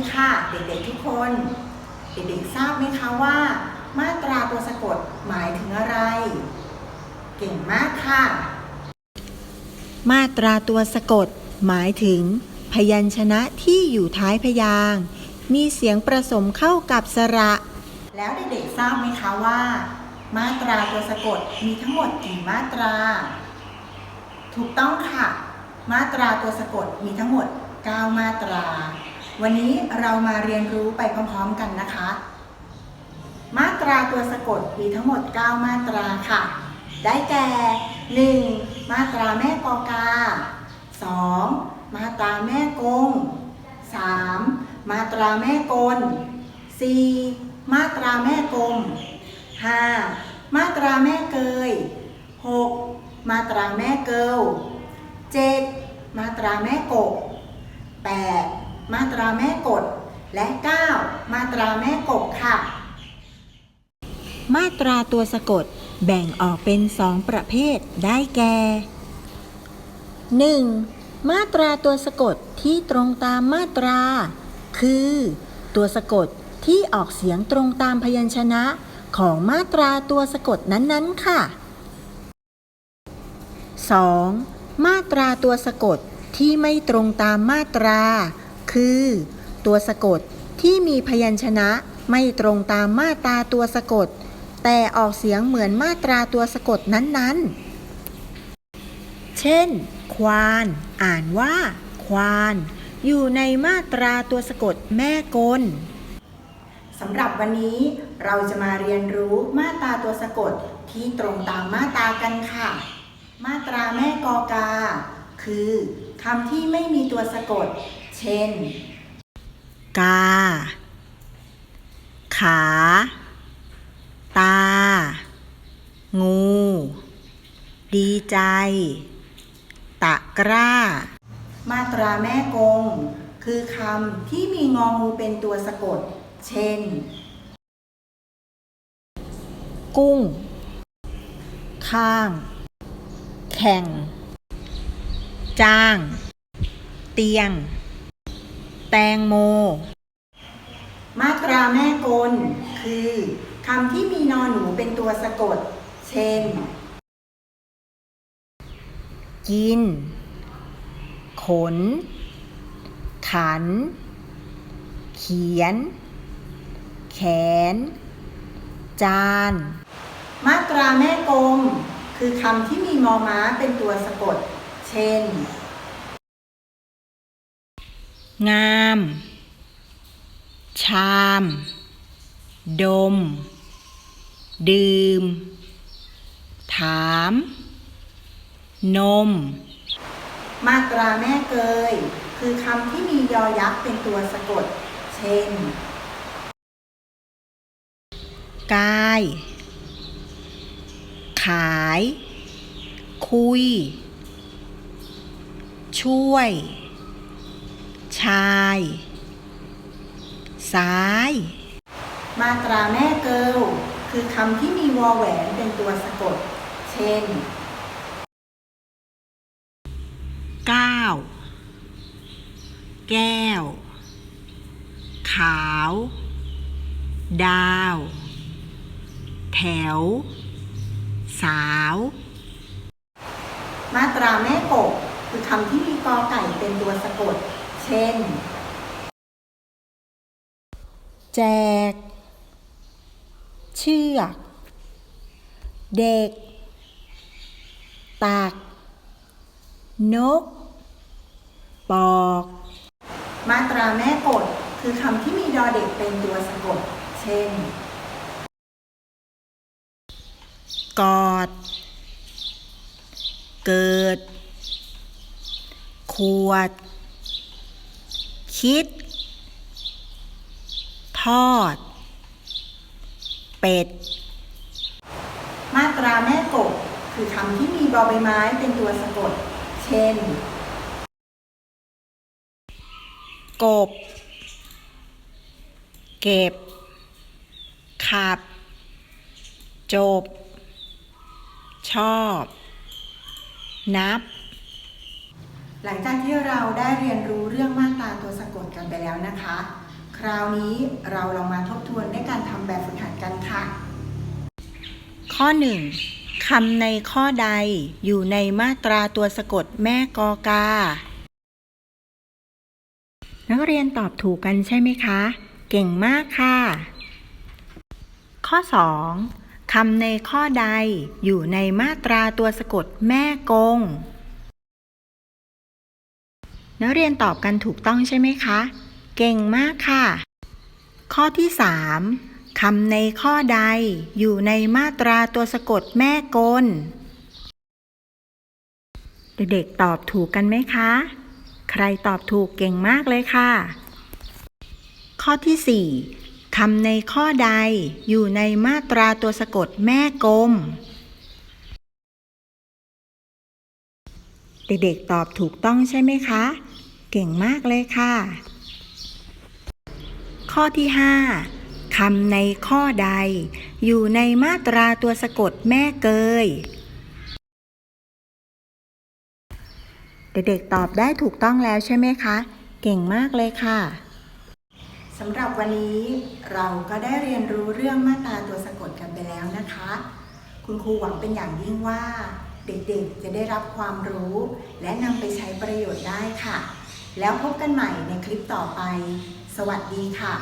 ๆทราบไหมคะว่า มาตราตัวสะกดหมายถึงอะไร เก่งมากค่ะ มาตราตัวสะกด หมายถึง พยัญชนะที่อยู่ท้ายพยางค์มีเสียงประสมเข้ากับสระ แล้วเด็กๆทราบไหมคะว่า มาตราตัวสะกดมีทั้งหมดกี่มาตรา ถูกต้องค่ะ มาตราตัวสะกดมีทั้งหมด 9 มาตรา วันนี้เรามาเรียนรู้ไปพร้อมๆกันนะคะ มาตราตัวสะกดมีทั้งหมด 9 มาตราค่ะ ได้แก่ 1. มาตราแม่กอกา 2. มาตราแม่กง 3. มาตราแม่กล 4. มาตราแม่กลม 5. มาตราแม่เกย 6. มาตราแม่เกิล 7. มาตราแม่กบ 8. มาตราแม่กดและ 9. มาตราแม่กบค่ะ มาตราตัวสะกดแบ่งออกเป็นสองประเภทได้แก่ 1. มาตราตัวสะกดที่ตรงตามมาตรา คือ ตัวสะกดที่ออกเสียงตรงตามพยัญชนะของมาตราตัวสะกดนั้นๆค่ะ 2. มาตราตัวสะกดที่ไม่ตรงตามมาตรา คือ ตัวสะกดที่มีพยัญชนะไม่ตรงตามมาตราตัวสะกด แต่ออกเสียงเหมือนมาตราตัวสะกดนั้นๆ เช่น ควาน อ่านว่า ควาน อยู่ในมาตราตัวสะกดแม่กลสำหรับวันนี้เราจะมาเรียนรู้มาตราตัวสะกดที่ตรงตามมาตรากันค่ะ มาตราแม่กอกา คือคำที่ไม่มีตัวสะกด เช่น กา ขา ตา งู ดีใจ ตะกร้า มาตราแม่กง คือคำที่มีงองูเป็นตัวสะกด เช่น กุ้ง ข้าง แข่ง จ้าง เตียง แตงโม มาตราแม่กล คือคำที่มีนอนหนูเป็นตัวสะกด เช่น กิน ขน ขัน เขียน แขน จาน มาตราแม่กลม คือคำที่มีมอม้าเป็นตัวสะกด เช่น งาม ชาม ดม ดื่ม ถาม นม มาตราแม่เกย คือคำที่มียอยักษ์เป็นตัวสะกด เช่น กาย ขาย คุย ช่วย ชาย ซ้าย มาตราแม่เกิลคือคำที่มีวอแหวนเป็นตัวสะกด เช่นก้าวแก้ว ขาว ดาว แถว สาว มาตราแม่กบคือคำที่มีกอไก่เป็นตัวสะกด เช่น แจก เชือก เด็กตักนก ปอก มาตราแม่กดคือคำที่มีดอเด็กเป็นตัวสะกด เช่น กอด เกิด ขวด คิด ทอด เป็ด มาตราแม่กบคือคำที่มีบอใบไม้เป็นตัวสะกด เช่น กบ เก็บ ขับ จบ ชอบ นับ หลังจากที่เราได้เรียนรู้เรื่องมาตราตัวสะกดกันไปแล้วนะคะ คราวนี้เราลองมาทบทวนในการทำแบบฝึกหัดกันค่ะ ข้อ 1. คำในข้อใดอยู่ในมาตราตัวสะกดแม่กอกา นักเรียนตอบถูกกันใช่ไหมคะ เก่งมากค่ะ ข้อ 2. คำในข้อใดอยู่ในมาตราตัวสะกดแม่กง นักเรียนตอบกันถูกต้องใช่ไหมคะ เก่งมากค่ะ ข้อที่ 3. คำในข้อใดอยู่ในมาตราตัวสะกดแม่กล เด็กๆตอบถูกกันไหมคะ ใครตอบถูกเก่งมากเลยค่ะ ข้อที่ 4คำในข้อใดอยู่ในมาตราตัวสะกดแม่กลมเด็กๆตอบถูกต้องใช่ไหมคะ เก่งมากเลยค่ะ ข้อที่ 5คำในข้อใด อยู่ในมาตราตัวสะกดแม่เกย เด็กๆตอบได้ถูกต้องแล้วใช่ไหมคะ เก่งมากเลยค่ะสำหรับวันนี้เราก็ได้เรียนรู้เรื่องมาตราตัวสะกดกันไปแล้วนะคะ คุณครูหวังเป็นอย่างยิ่งว่าเด็กๆ จะได้รับความรู้ และนำไปใช้ประโยชน์ได้ค่ะ แล้วพบกันใหม่ในคลิปต่อไป สวัสดีค่ะ